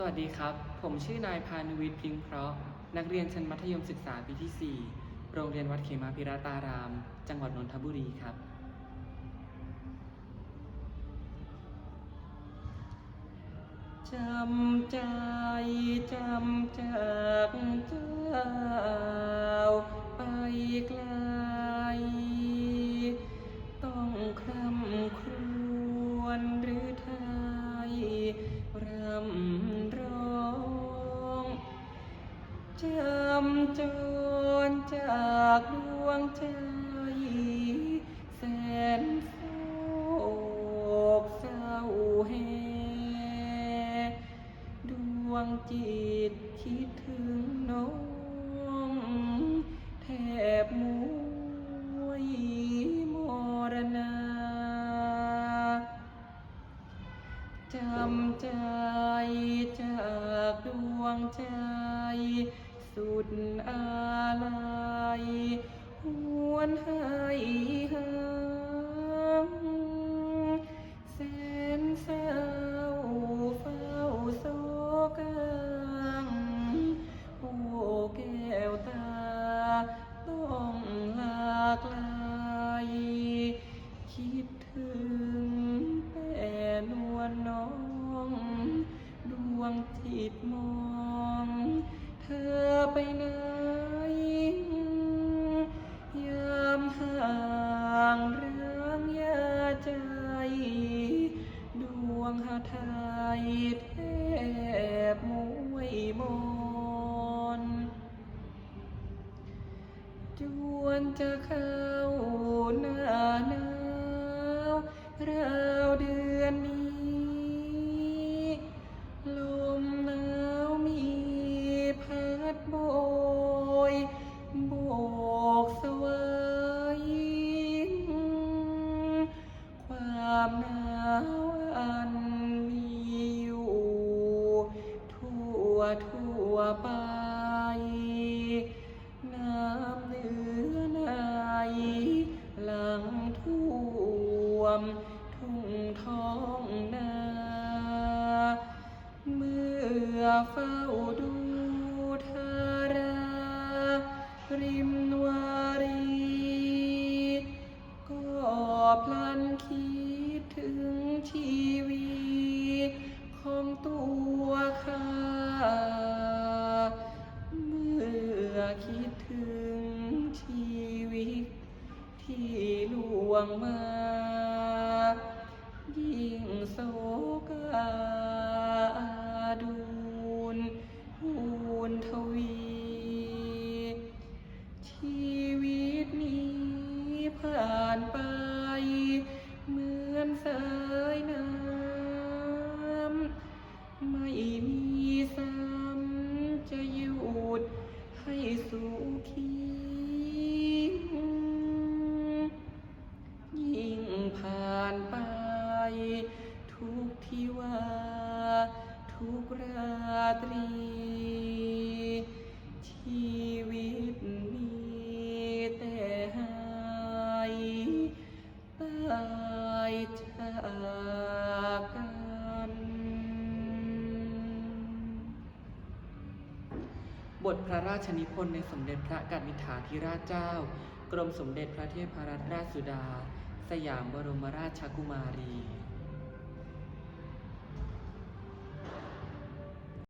สวัสดีครับ ผมชื่อนายพานุวิทย์พิงเพราะ นักเรียนชั้นมัธยมศึกษาปีที่ 4 โรงเรียนวัดเขมาพิรตาราม จังหวัดนนทบุรีครับ จำใจ จำจากเจ้าไปไกล จรจากดวงใจ แสนโศกเศร้าแหดวงจิตคิดถึงน้องแทบมวยมรณาจำใจจากดวงใจ สุดอาลัยหวนให้หางแสนเศร้าเฝ้าโศกังโอ้แก้วตาต้องลากลายคิดถึงแต่นวลน้อง ดวงจิตมอง ไปไหนยามห่างเรื่องยาใจ ดวงหาไทยแทบมวยมอนจวนจะเข้าหน้าหนาวราวเดือนนี้ ทั่วไปน้ำเนื้อในหลังท่วม ทุ่งท้องนา เมื่อเฝ้าดูทารา ริมวารี ก็พลันคิดถึงชีวิตของตัวขา เมื่อคิดถึงชีวิต ที่ล่วงมา ยิ่งโศกาดูนหูนทวี ชีวิตนี้ผ่านไป เหมือนสายน้ำไม่มี ราตรี ชีวิตมีแต่หายตายจากกัน บทพระราชนิพนธ์ในสมเด็จพระกัณฑาธิราชเจ้า กรมสมเด็จพระเทพรัตนราชสุดา สยามบรมราชกุมารี